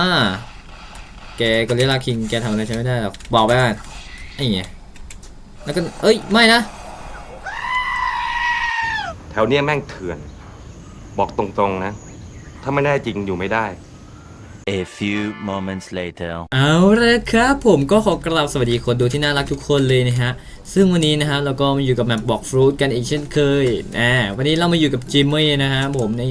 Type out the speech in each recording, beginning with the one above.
อ่า แกกอริลลาคิง แกทำอะไรใช้ไม่ได้หรอก บอกไปก่อนไอ้เงี้ยแล้วก็ เอ้ย ไม่นะ แถวเนี้ยแม่งเถื่อน บอกตรงๆนะ ถ้าไม่ได้จริงอยู่ไม่ได้ A few moments later. เอาละครับผมก็ขอกราบสวัสดีคนดูที่น่ารักทุกคนเลยนะฮะ ซึ่งวันนี้นะฮะเราก็มาอยู่กับแมปบอกฟรุตกันอีกเช่นเคยนะวันนี้เรามาอยู่กับจิมมี่นะฮะผมใน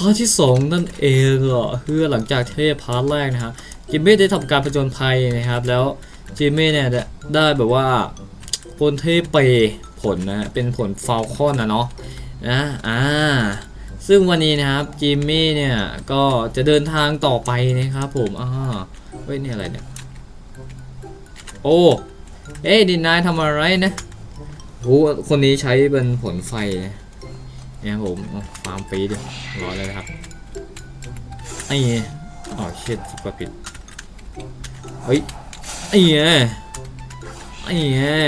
พาร์ทที่ 2 นั่นเองอะเพื่อหลังจากเทพพาร์ทแรกนะฮะจิมมี่ได้ทำการผจญภัยนะครับ แล้วจิมมี่เนี่ยได้แบบว่าพลเทพเปย์ผลนะฮะเป็นผลฟาวคอนนะเนาะนะอ่าซึ่งวันนี้นะครับจิมมี่เนี่ยก็จะเดินทางต่อไปนะครับผมอ่าเฮ้ยนี่อะไรเนี่ยโอ้เอ้ดินนายทำอะไรนะโหคนนี้ใช้เป็นผลไฟนะ เนี่ยครับผมเอาฟาร์มฟรีดิรอเลยนะครับไอ้เอ๋อเชิดสกผิดเฮ้ยไอ้เงี้ยไอ้เงี้ย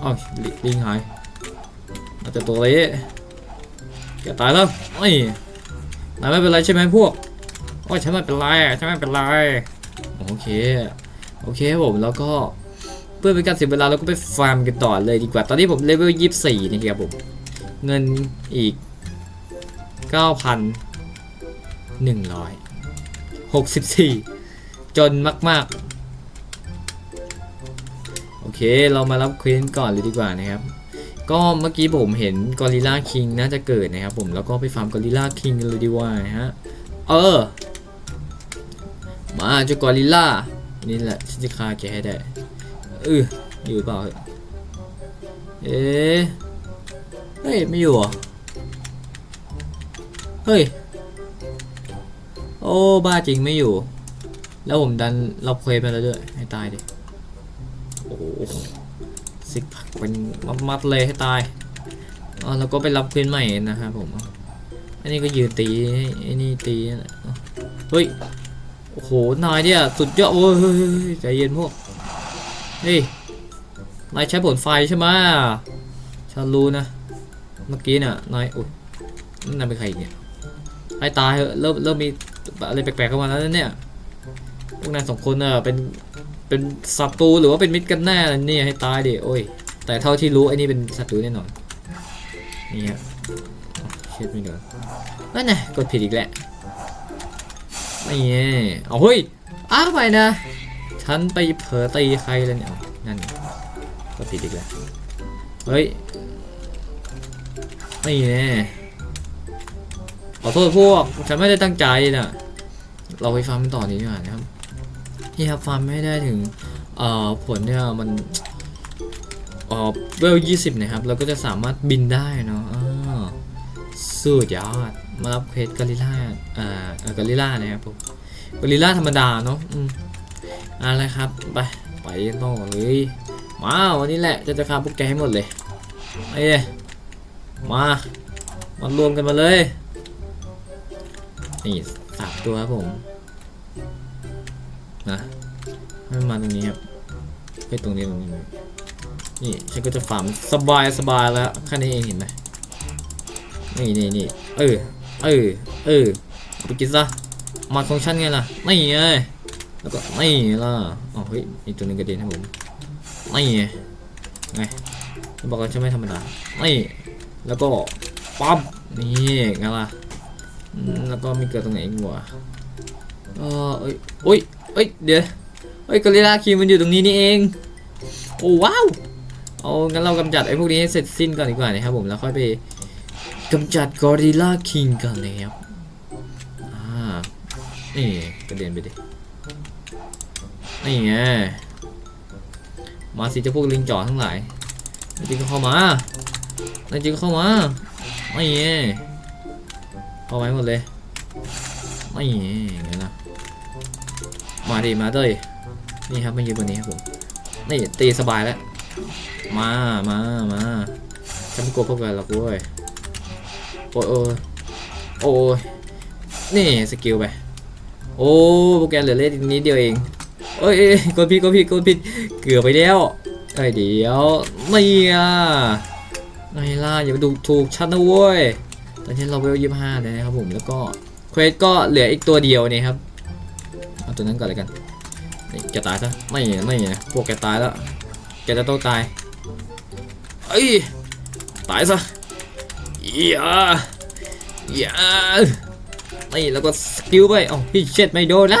อ๋อลิลิงหายอาจจะตัวเละแกตายแล้วไอ้นายไม่เป็นไรใช่ไหมพวกโอ้ยฉันไม่เป็นไรฉันไม่เป็นไรโอเคโอเคผมแล้วก็เพื่อเป็นการเสียเวลาเราก็ไปฟาร์มกันต่อเลยดีกว่า ตอนนี้ผมเลเวลยี่สี่นะครับผม เงินอีก 9,164 จนมาก ๆ โอเคเรามารับเควสก่อนเลยดีกว่านะครับ ก็เมื่อกี้ผมเห็นกอริลลาคิงน่าจะเกิดนะครับผมแล้วก็ไปฟาร์มกอริลลาคิงกันเลยดีกว่านะฮะ เออ มาเจ้ากอริลลานี่แหละฉันจะฆ่าแกให้ได้เอออยู่เปล่า เอ๊ะ ฮ้ย ไม่อยู่เหรอ เฮ้ย โอ้ บ้าจริงไม่อยู่ แล้วผมดันรับเควไปแล้วด้วย ให้ตายดิ โอ้โหซิกผักเป็นมัดๆเลยให้ตายอ๋อแล้วก็ไปรับเควสใหม่นะครับผม อันนี้ก็ยืนตีไอ้นี่ตีเฮ้ย โอ้โห นายเนี่ย สุดยอดโอ้ยใจเย็นพวก เฮ้ย นายใช้ผลไฟใช่ไหมฉันรู้นะ เมื่อกี้น่ะนายอุ้ยนายเป็นใครอีกเนี่ยไอ้ตายเริ่มเริ่มมีอะไรแปลกๆเข้ามาแล้วเนี่ยพวกนายสองคนเน่ะเป็นเป็นศัตรูหรือว่าเป็นมิตรกันแน่เนี่ยให้ตายดิโอ้ยแต่เท่าที่รู้ไอ้นี่เป็นศัตรูแน่นอนนี่ฮะเช็ดไม่โดนนั่นไงกดผิดอีกแหละไม่เงี้เอาเฮ้ยอ้าวไปนะฉันไปเผลอตีใครเลยเนี่ยนั่นก็ผิดอีกแล้วเฮ้ย ไม่เงี้ขอโทษพวก ฉันไม่ได้ตั้งใจนะ เราไปฟาร์มกันต่อดีกว่านะครับนี่ครับฟาร์มไม่ได้ถึงเอ่อผลเนี่ยมันเอ่อเวลยี่สิบนะครับ เราก็จะสามารถบินได้เนาะสุดยอดมารับเควสกอริล่าอ่าเอ่อกอริลล่านะครับผมกอริล่าธรรมดาเนาะอืมอะไรครับ ไป ไปนต่อเลยมาวันนี้แหละจะจะฆ่าพวกแกให้หมดเลยไอ้ มา มารวมกันมาเลย นี่สามตัวครับผม นะให้มันมาตรงนี้ครับไปตรงนี้ตรงนี้ นี่ฉันก็จะฟาร์มสบายสบายแล้วแค่นี้เองเห็นไหมนี่นี่นี่เออ เออ เออไปกินซะมาของฉันไงล่ะ นี่ไง แล้วก็นี่ล่ะอ๋อเฮ้ยมีตัวหนึงกระเด็นให้ผม นี่ไงไงบอกว่าจะไม่ธรรมดา นี่ แล้วก็ปั๊บนี่ไงล่ะแล้วก็มีเกิดตรงไหนอีกวะเออเอ้ยโอ้ยเอ้ยเดี๋ยวเอ้ยกอริลลาคีมันอยู่ตรงนี้นี่เองโอ้ว้าวเอางั้นเรากำจัดไอ้พวกนี้ให้เสร็จสิ้นก่อนดีกว่านะครับผมแล้วค่อยไปกำจัดกอริลลาคิงกันเลยครับอ่านี่กระเด็นไปดินี่ไงมาสิเจ้าพวกลิงจ่อทั้งหลายนายจริงก็เข้ามา นายจริงก็เข้ามาไม่ไงเข้าไว้หมดเลยไม่ไงไงนะมาดิมาเลยนี่ครับมายืนบนนี้ครับผมนี่ตีสบายแล้วมามามาฉันไม่กลัวพวกแกหรอกเว้ยโอ้ยโอ้ยโอ้ยนี่สกิลไปโอ้โปรแกรมเหลือเล่นนิดเดียวเองเอ้ยกดผิดกดผิดกดผิดเกือบไปแล้วเอ้เดี๋ยวไม่อะ ไงล่ะอย่าไปดูถูกชัดนะเว้ย ตอนนี้เราเวลยี่ห้าเลยนะครับผมแล้วก็เควสก็เหลืออีกตัวเดียวนี่ครับเอาตัวนั้นก่อนเลยกันนี่แกตายซะไม่ไม่นะพวกแกตายแล้วแกจะต้องตายเอ้ยตายซะอย่าอย่านี่แล้วก็สกิลไปอ๋อพี่เช็ดไม่โดนนะ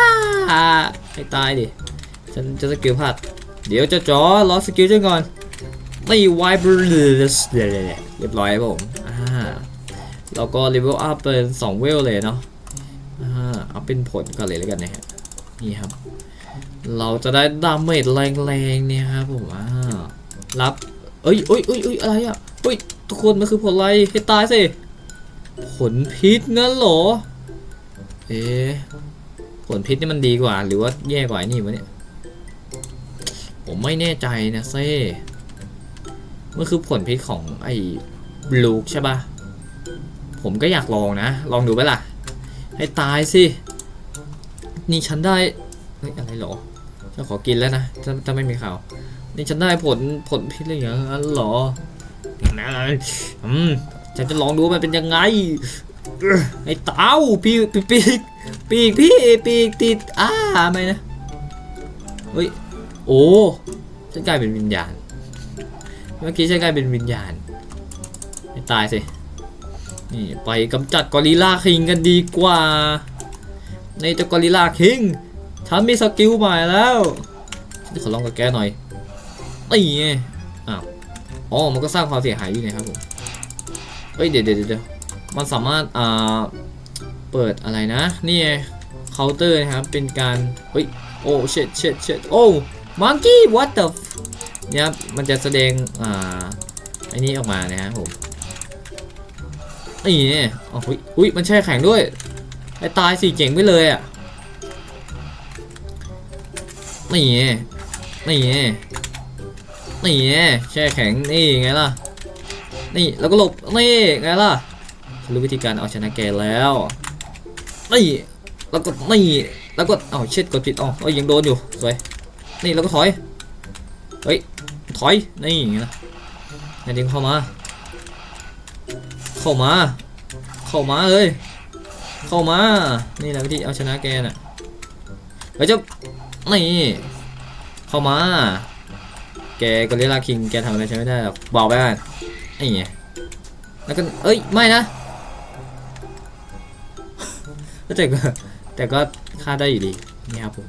ให้ตายดิฉันจะสกิลพลาดเดี๋ยวจะจ่อรอสกิลฉันก่อน ไม่ไวเบรสเรียบร้อยครับผมอ่าเราก็เลเวลอัพเป็น2เวลเลยเนาะอ่าเอาเป็นผลก่อนเลยแล้วกันนะฮะนี่ครับ เราจะได้ดาเมจแรงๆเนี่ยครับผมอ่ารับเอ้ยเอ้ยเอ้ยเอ้ยอะไรอะเฮ้ยทุกคนมันคือผลอะไรให้ตายสิผลพิษงั้นเหรอ เอ๊ผลพิษนี่มันดีกว่า หรือว่าแย่กว่านี่วะเนี่ย ผมไม่แน่ใจนะเซ่ มันคือผลพิษของไอ้บลูกใช่ปะผมก็อยากลองนะ ลองดูไหมล่ะ ให้ตายสิ นี่ฉันได้เฮ้ยอะไรเหรอฉันขอกินแล้วนะถ้าถ้าไม่มีข่าว นี่ฉันได้ผลผลพิษอะไรอย่างนั้นเหรอนะอืมฉันจะลองดูมันเป็นยังไงไอ้เต้าปีกปีกปีกพี่ปีกติดอ้าไม่นะเฮ้ยโอ้ฉันกลายเป็นวิญญาณ เมื่อกี้ฉันกลายเป็นวิญญาณให้ตายสิ นี่ไปกำจัดกอริลลาคิงกันดีกว่า ในเจ้ากอริลลาคิงฉันมีสกิลใหม่แล้วฉันขอลองกับแกหน่อยนี่ไงอ้าวอ๋อมันก็สร้างความเสียหายอยู่นะครับผมเฮ้ยเดี๋ยวเดี๋ยวเดี๋ยวมันสามารถอ่าเปิดอะไรนะ นี่ไงเคาน์เตอร์นะครับเป็นการเฮ้ยโอ้เช็ดเช็ดเช็ดโอ้มังกี้ what the เนี่ยครับมันจะแสดงอ่าไอ้นี้ออกมานะครับผมนี่เนี่ยอุ้ยอุ้ยมันแช่แข็งด้วยไอ้ตายสิเจ๋งไปเลยอะนี่ไงนี่ไงนี่ไงแช่แข็งนี่ไงล่ะนี่แล้วก็หลบนี่ไงล่ะรู้วิธีการเอาชนะแกแล้วนี่แล้วก็นี่แล้วก็เอ้าเช็ดกดผิดอ๋อเอ้ยยังโดนอยู่สวยนี่แล้วก็ถอยเฮ้ย ถอย นี่ไงล่ะนายดิงเข้ามา เข้ามา เข้ามาเลยเข้ามา นี่แหละวิธีเอาชนะแกน่ะเฮ้ยเจ้านี่ เข้ามา แกกอริลลาคิง แกทำอะไรฉันไม่ได้หรอกบอกไปกันไอ้เงี้ยแล้วก็ เอ้ย ไม่นะแต่ก็แต่ก็ฆ่าได้อยู่ดี นี่ครับผม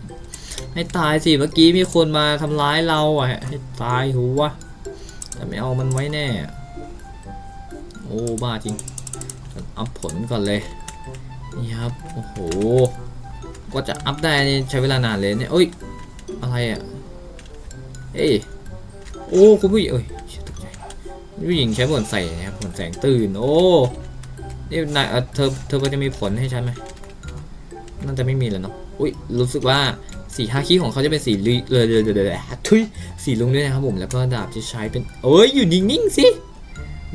ให้ตายสิเมื่อกี้มีคนมาทำร้ายเราอะให้ตายหูวะแต่ไม่เอามันไว้แน่ โอ้บ้าจริงอัพผลก่อนเลยนี่ครับโอ้โหก็จะอัพได้นี่ใช้เวลานานเลยเนี่ยเอ้ยอะไรอะเอ้ยโอ้คุณผู้หญิงเอ้ยตกใจผู้หญิงใช้ผลใส่นะครับผลแสงตื่นโอ้นี่นายเธอเธอจะมีผลให้ฉันไหมน่าจะไม่มีแล้วเนาะอุ้ยรู้สึกว่า สีฮาคิของเขาจะเป็นสีลุยเลยเลยเลยเลยทุยสีลุงด้วยนะครับผมแล้วก็ดาบจะใช้เป็นเอ้ยอยู่นิ่งๆสิ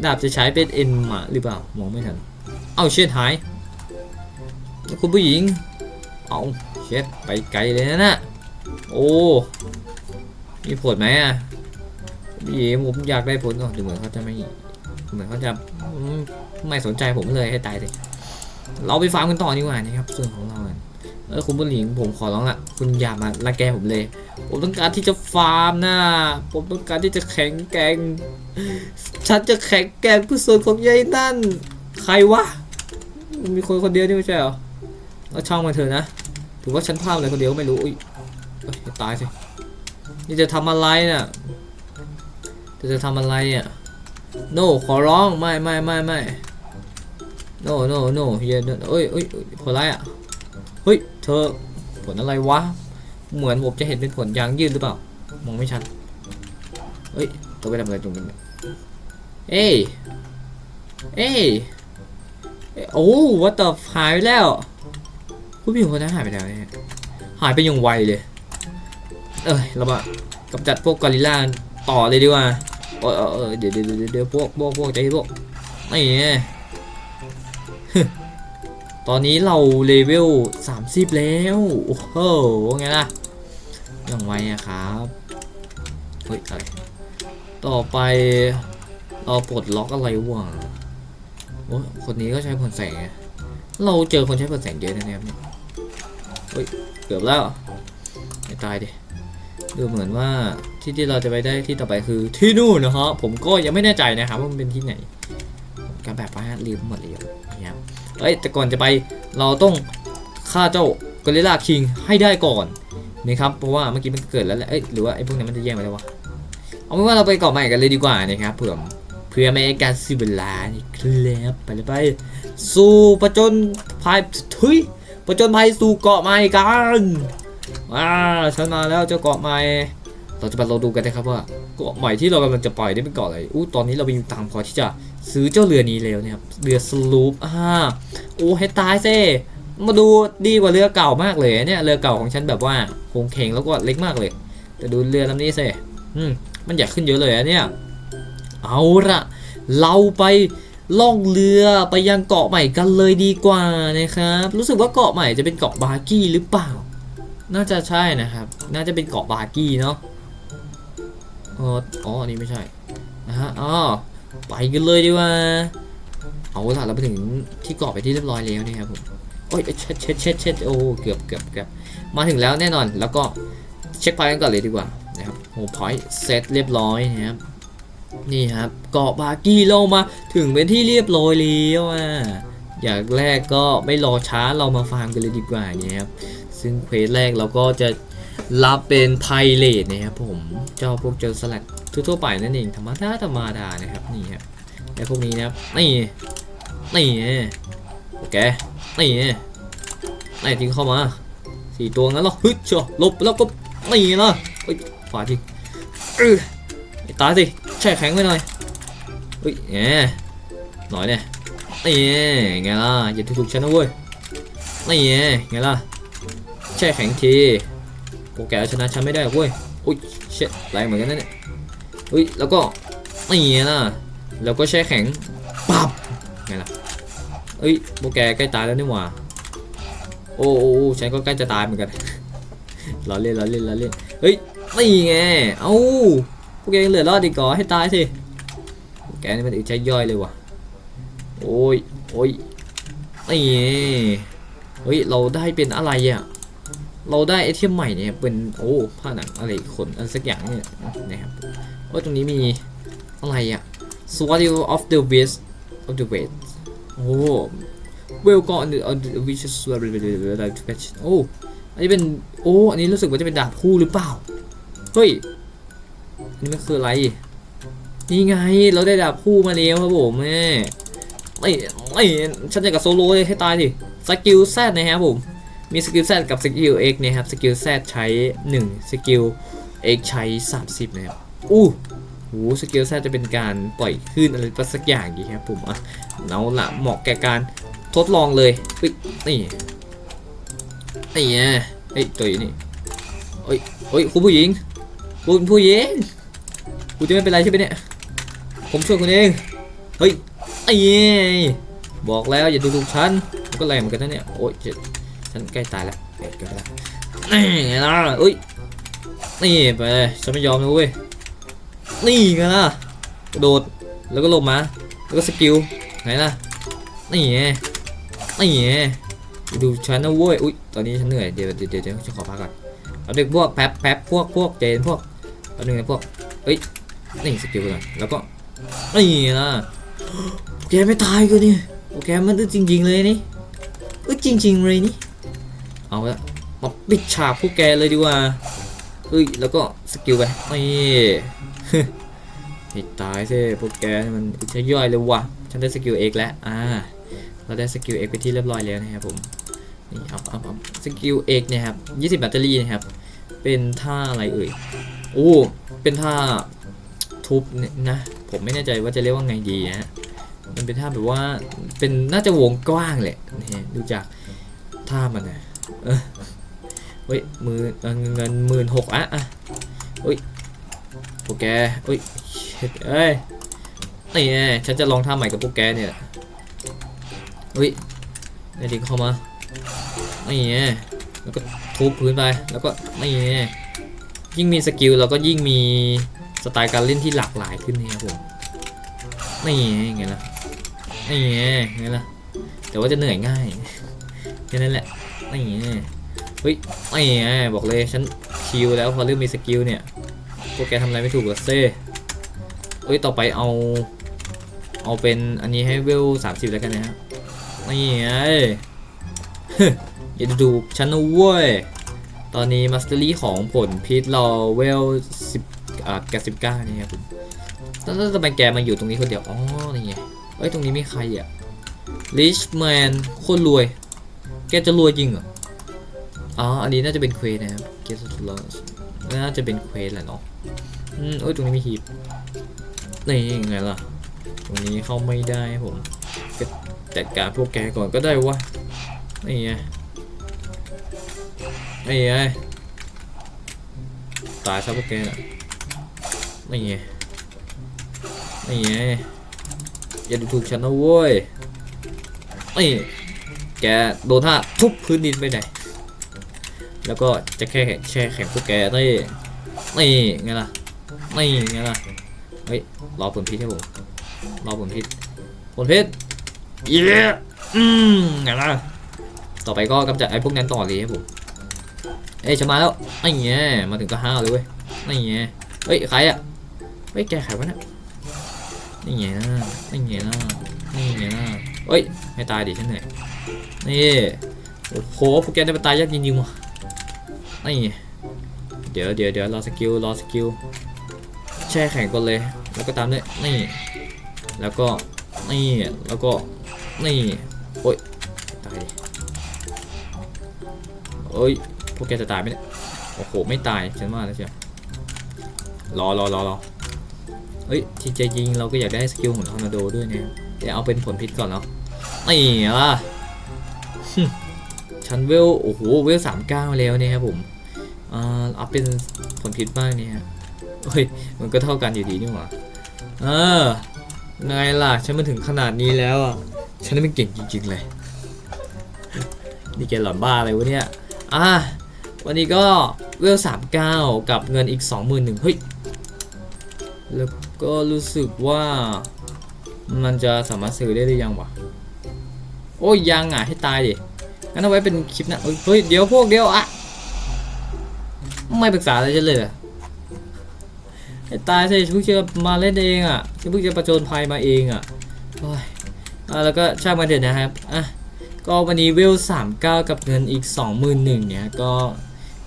ดาบจะใช้เป็นเอ็นหมาหรือเปล่ามองไม่ทันเอาเช็ดหายคุณผู้หญิงเอาเช็ดไปไกลเลยนะน่ะโอ้มีผลไหมอะผู้หญิงผมอยากได้ผลก่อนดูเหมือนเขาจะไม่เหมือนเขาจะไม่สนใจผมเลยให้ตายเลย เราไปฟาร์มกันต่อดีกว่านะครับส่วนของเราเออคุณผู้หญิงผมขอร้องละคุณอย่ามาละแกผมเลย ผมต้องการที่จะฟาร์มนะผมต้องการที่จะแข็งแกร่งฉันจะแข็งแกร่งเพื่อส่วนของยายนั่น ใครวะมีคนคนเดียวนี่ไม่ใช่เหรอแล้วช่างมันเถอะนะถือว่าฉันพลาดอะไรคนเดียวไม่รู้อุ้ยตายสินี่จะทำอะไรน่ะจะจะทำอะไรอะ no ขอร้องไม่ไม่ไม่ไม่ no no no เฮียเอ้ยเอ้ยเอ้ยผลอะไรอะ เฮ้ย เธอผลอะไรวะ เหมือนผมจะเห็นเป็นผลยางยืดหรือเปล่า มองไม่ชัด เฮ้ยตัวไปทำอะไรตรงนี้เอ้ย เอ้ย โอ้วัตถุหายไปแล้วผู้ผู้หญิงคนนั้นหายไปแล้วเนี่ยหายไปอย่างไวเลย เอ้ยเรามากำจัดพวกกอริลลาต่อเลยดีกว่าเออเออเดี๋ยวเดี๋ยวเดี๋ยวเดี๋ยวพวกพวกพวกใจพวกนี่ไง ตอนนี้เราเลเวล30 แล้ว โอ้โหไงล่ะยังไวอะครับ เฮ้ยอะไรต่อไปเราปลดล็อกอะไรวะโอ้คนนี้ก็ใช้ผลแสง เราเจอคนใช้ผลแสงเยอะนะเนี่ยเฮ้ย เกือบแล้วไม่ตายดิ ดูเหมือนว่าที่ที่เราจะไปได้ที่ต่อไปคือที่นู่นนะฮะผมก็ยังไม่แน่ใจนะครับว่ามันเป็นที่ไหนผมก็แบบว่าลืมหมด เอ้ยแต่ก่อนจะไปเราต้องฆ่าเจ้ากอริลลาคิงให้ได้ก่อนนะครับเพราะว่าเมื่อกี้มันเกิดแล้วแหละเอ้ยหรือว่าไอ้พวกนั้มันจะแย่งไปแล้ววะเอาเป็นว่าเราไปเกาะใหม่กันเลยดีกว่านะครับเผื่อเพื่อไม่ให้การสิเวลานี่ครับไปเลยไป สู่ประจนภัยทุยประจนภัยสู่เกาะใหม่กันว้าฉันมาแล้วเจ้าเกาะใหม่เราจะไปเราดูกันนะครับว่าเกาะใหม่ที่เรากำลังจะปล่อยได้เป็นเกาะอะไรอู้ตอนนี้เรามีตังพอที่จะ ซื้อเจ้าเรือนี้แล้วนะครับเรือสลูปอ่าโอ้ให้ตายเซมาดูดีกว่าเรือเก่ามากเลยเนี่ยเรือเก่าของฉันแบบว่าโคงเข่งแล้วก็เล็กมากเลย แต่ดูเรือลำนี้เซอืมมันใหญ่ขึ้นเยอะเลยอะเนี่ย เอาละเราไปล่องเรือไปยังเกาะใหม่กันเลยดีกว่านะครับ รู้สึกว่าเกาะใหม่จะเป็นเกาะบาร์กี้หรือเปล่า น่าจะใช่นะครับ น่าจะเป็นเกาะบาร์กี้เนาะอ๋ออ๋ออันนี้ไม่ใช่นะฮะอ๋อ ไปกันเลยดีกว่า เอาล่ะเราไปถึงที่เกาะไปที่เรียบร้อยแล้วนี่ครับผมโอ้ยเช็ดเช็ดเช็ดเช็ดโอ้เกือบเกือบเกือบมาถึงแล้วแน่นอนแล้วก็เช็คพอยต์กันก่อนเลยดีกว่านะครับโอ้พอยต์เซตเรียบร้อยนะครับนี่ครับเกาะบากี้เรามาถึงเป็นที่เรียบร้อยแล้วอะอย่างแรกก็ไม่รอช้าเรามาฟาร์มกันเลยดีกว่าเนี่ยครับซึ่งเควสแรกเราก็จะรับเป็นไพเรตนะครับผมเจ้าพวกเจอสลัด ทั่วๆไปนั่นเองธรรมดาธรรมดานะครับนี่ครับไอ้พวกนี้นะครับนี่นี่โอเคนี่นี่ทิ้งเข้ามาสี่ตัวงั้นหรอฮึดเชียวลบแล้วก็นี่นะเฮ้ยขวาทิ้งเออไอ้ตายสิแช่แข็งไว้หน่อยเฮ้ยแหมหน่อยเนี่ยนี่ไงล่ะอย่าถูกฉันนะเว้ยนี่ไงล่ะแช่แข็งทีโปรแกชนะฉันไม่ได้เว้ยอุ้ยเช็ดแรงเหมือนกันนะเนี่ย อุ้ยแล้วก็นี่นะแล้วก็แช่แข็งปับไงล่ะเอ้ยโปรแกใกล้ตายแล้วนี่หว่า โอ้โอ้ฉันก็ใกล้จะตายเหมือนกันล้อเล่นล้อเล่นล้อเล่นเฮ้ยนี่ไงเอ้าโปรแกเหลือรอดดีก่อให้ตายสิแกนี่มันอึดใจย่อยเลยว่ะโอ้ยโอ้ยนี่ไงเฮ้ยเราได้เป็นอะไรอะเราได้ไอเทมใหม่เนี่ยเป็นโอ้ผ้าหนังอะไรขนอะไรสักอย่างเนี่ยนะครับ ว่าตรงนี้มีอะไรอะ Sword of the West of the West โอ้ Well gone on the which is โอ้อันนี้เป็นโอ้อันนี้รู้สึกว่าจะเป็นดาบคู่หรือเปล่า เฮ้ย อันนี้มันคืออะไร นี่ไงเราได้ดาบคู่มาแล้วครับผมแม่ไม่ไม่ฉันจะกับโซโลเลยให้ตายสิสกิลแซดนะครับผม มีสกิลแซดกับสกิล X นะครับ สกิลแซดใช้ 1 สกิล X ใช้ 30 นะครับ อู้หูสกิลแซจะเป็นการปล่อยคลื่นอะไรสักอย่างดีครับผมอะเอาละเหมาะแก่การทดลองเลยเฮ้ยนี่นี่ไงเฮ้ยตัวนี้เฮ้ยเฮ้ยคุณผู้หญิงคุณผู้หญิงคุณจะไม่เป็นไรใช่ไหมเนี่ย ผมช่วยคุณเอง เฮ้ยไอ้บอกแล้วอย่าดูถูกฉันมันก็แรงเหมือนกันนะเนี่ย โอ้ยเจ็บฉันใกล้ตายแล้วเกิดกันแล้วนี่ไงล่ะเอ้ย นี่ไป ฉันไม่ยอมนะเว้ย นี่ไงล่ะกระโดดแล้วก็ลงมา แล้วก็สกิลไหนล่ะนี่ไงนี่ไงดูฉันนะเว้ยอุ้ยตอนนี้ฉันเหนื่อยเดี๋ยวเดี๋ยวเดี๋ยวฉันขอพักก่อนเอาเด็กพวกแป๊บแป๊บพวกพวกเจนพวกเอาหนึ่งนะพวกเอ้ยนี่สกิลก่อนแล้วก็นี่นะโอเคไม่ตายกูนี่โอเคมันจริง ๆ เลยนี่เออจริง ๆ เลยนี่เอาละมาปิดฉากพวกแกเลยดีกว่าเฮ้ยแล้วก็สกิลไปนี่ ให้ตายสิพวกแกมันใช้ย่อยเลยว่ะฉันได้สกิลเอกแล้วอ่าเราได้สกิลเอกไปที่เรียบร้อยแล้วนะครับผมนี่เอาเอาเอาสกิลเอกเนี่ยครับ20แบตเตอรี่นะครับ เป็นท่าอะไรเอ่ยโอ้เป็นท่าทุบเนี่ยนะผมไม่แน่ใจว่าจะเรียกว่าไงดีนะมันเป็นท่าแบบว่าเป็นน่าจะวงกว้างแหละนี่ดูจากท่ามันนะเฮ้ยมือเงินหมื่นหกอะอะเฮ้ย พวกแกเฮ้ยเอ้ยนี่ไงฉันจะลองท่าใหม่กับพวกแกเนี่ยเฮ้ยไอ้ดิเข้ามานี่ไงแล้วก็ทุบพื้นไปแล้วก็นี่ไงยิ่งมีสกิลเราก็ยิ่งมีสไตล์การเล่นที่หลากหลายขึ้นนะครับผมนี่ไงล่ะนี่ไงไงล่ะแต่ว่าจะเหนื่อยง่ายแค่นั้นแหละนี่ไงเฮ้ยไอ้ไงบอกเลยฉันคิวแล้วพอเริ่มมีสกิลเนี่ย พวกแกทำอะไรไม่ถูกหรอเซ่เอ้ย ต่อไปเอา เอาเป็นอันนี้ให้เวลสามสิบแล้วกันนะฮะ นี่ไงอย่าดูฉันนะเว้ย ตอนนี้มาสเตอรี่ของผลพิษเราเวลสิบอ่าแกสิบเก้านี่ครับผมแล้วแล้วทำไมแกมาอยู่ตรงนี้คนเดียว อ๋อ นี่ไง เอ้ย ตรงนี้มีใครอะ Rich Man โคตรรวย แกจะรวยจริงเหรอ อ๋อ อันนี้น่าจะเป็นเควนะครับ Get to Lost น่าจะเป็นเควสแหละเนาะอืมเอ้ยตรงนี้มีหีบนี่ยังไงล่ะ ตรงนี้เข้าไม่ได้ผมก็จัดการพวกแกก่อนก็ได้วะนี่ไงนี่ไงตายซะพวกแกน่ะนี่ไงนี่ไงอย่าดูถูกฉันนะเว้ยนี่แกโดนท่าทุบพื้นดินไปไหน แล้วก็จะแค่แช่แข็งพวกแกนี่นี่ไงล่ะนี่ไงล่ะเฮ้ยรอผลพิษให้ผมรอผลพิษผลพิษเย้อืมไงล่ะต่อไปก็กำจัดไอ้พวกนั้นต่อเลยครับผมเอ้ยฉันมาแล้วไอ้เงี้ยมาถึงก็ห้าวเลยเว้ยไอ้เงี้ยเฮ้ยใครอะเฮ้ยแกใครวะเนี่ยนี่เงี้ยนะนี่เงี้ยนะนี่เงี้ยนะเฮ้ยให้ตายดิฉันเหนื่อยนี่โอ้โหพวกแกได้ไปตายยากจริงๆว่ะ นี่เดี๋ยวเดี๋ยวเดี๋ยวรอสกิลรอสกิลแช่แข็งก่อนเลย แล้วก็ตามด้วยนี่ แล้วก็นี่แล้วก็นี่โอ้ยตายดิโอ้ยพวกแกจะตายไหมเนี่ยโอ้โหไม่ตายฉันว่าแล้วเชียวรอรอรอรอเฮ้ยที่จะยิงเราก็อยากได้สกิลของทอร์นาโดด้วยเนี่ยเดี๋ยวเอาเป็นผลพิษก่อนเนาะนี่ล่ะฉันเวลโอ้โหเวลสามเก้าแล้วเนี่ยครับผม อ่าเอาเป็นผลพิษบ้างเนี่ยเฮ้ย มันก็เท่ากันอยู่ดีนี่หว่า เออไงล่ะ ฉันมาถึงขนาดนี้แล้วอะ ฉันนี่มันเก่งจริงๆเลย นี่แกหลอนบ้าอะไรวะเนี่ย อะ วันนี้ก็เวลสามเก้ากับเงินอีกสองหมื่นหนึ่งเฮ้ย แล้วก็รู้สึกว่ามันจะสามารถซื้อได้หรือยังวะ โอ้ยยังอะให้ตายดิ งั้นเอาไว้เป็นคลิปนะเฮ้ยเฮ้ยเดี๋ยวพวกเดียวอะ ไม่ปรึกษาอะไรฉันเลยเหรอให้ตายสิฉันเพิ่งจะมาเล่นเองอะฉันเพิ่งจะประโจนภัยมาเองอะโอ้ยอะแล้วก็ช่างมันเถอะนะครับอะก็วันนี้เวล39 กับเงินอีก 21,000เนี่ยก็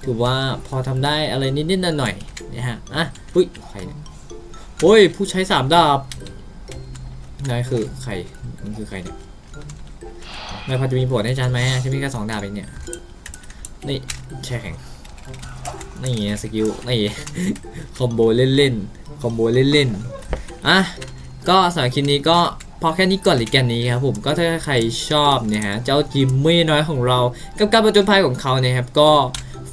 ถือว่าพอทำได้อะไรนิดๆหน่อยๆนะฮะอะอุ้ยใครเนี่ยโอ้ยผู้ใช้สามดาบนายคือใครมันคือใครเนี่ยนายพอจะมีผลให้ฉันไหมฉันมีแค่สองดาบเองเนี่ยนี่แช่แข็ง นี่สกิลนี่คอมโบเล่นๆคอมโบเล่นๆอะก็สำหรับคลิปนี้ก็พอแค่นี้ก่อนหรือแกนนี้ครับผมก็ถ้าใครชอบเนี่ยฮะเจ้าจิมมี่น้อยของเรา กับการประจนภัยของเขาเนี่ยครับก็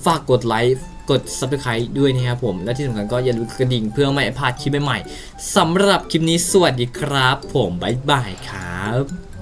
ฝากกดไลค์กด subscribe ด้วยนะครับผม และที่สำคัญก็อย่าลืมกระดิ่งเพื่อไม่พลาดคลิปใหม่ๆสำหรับคลิปนี้สวัสดีครับ ผมบ๊ายบายครับ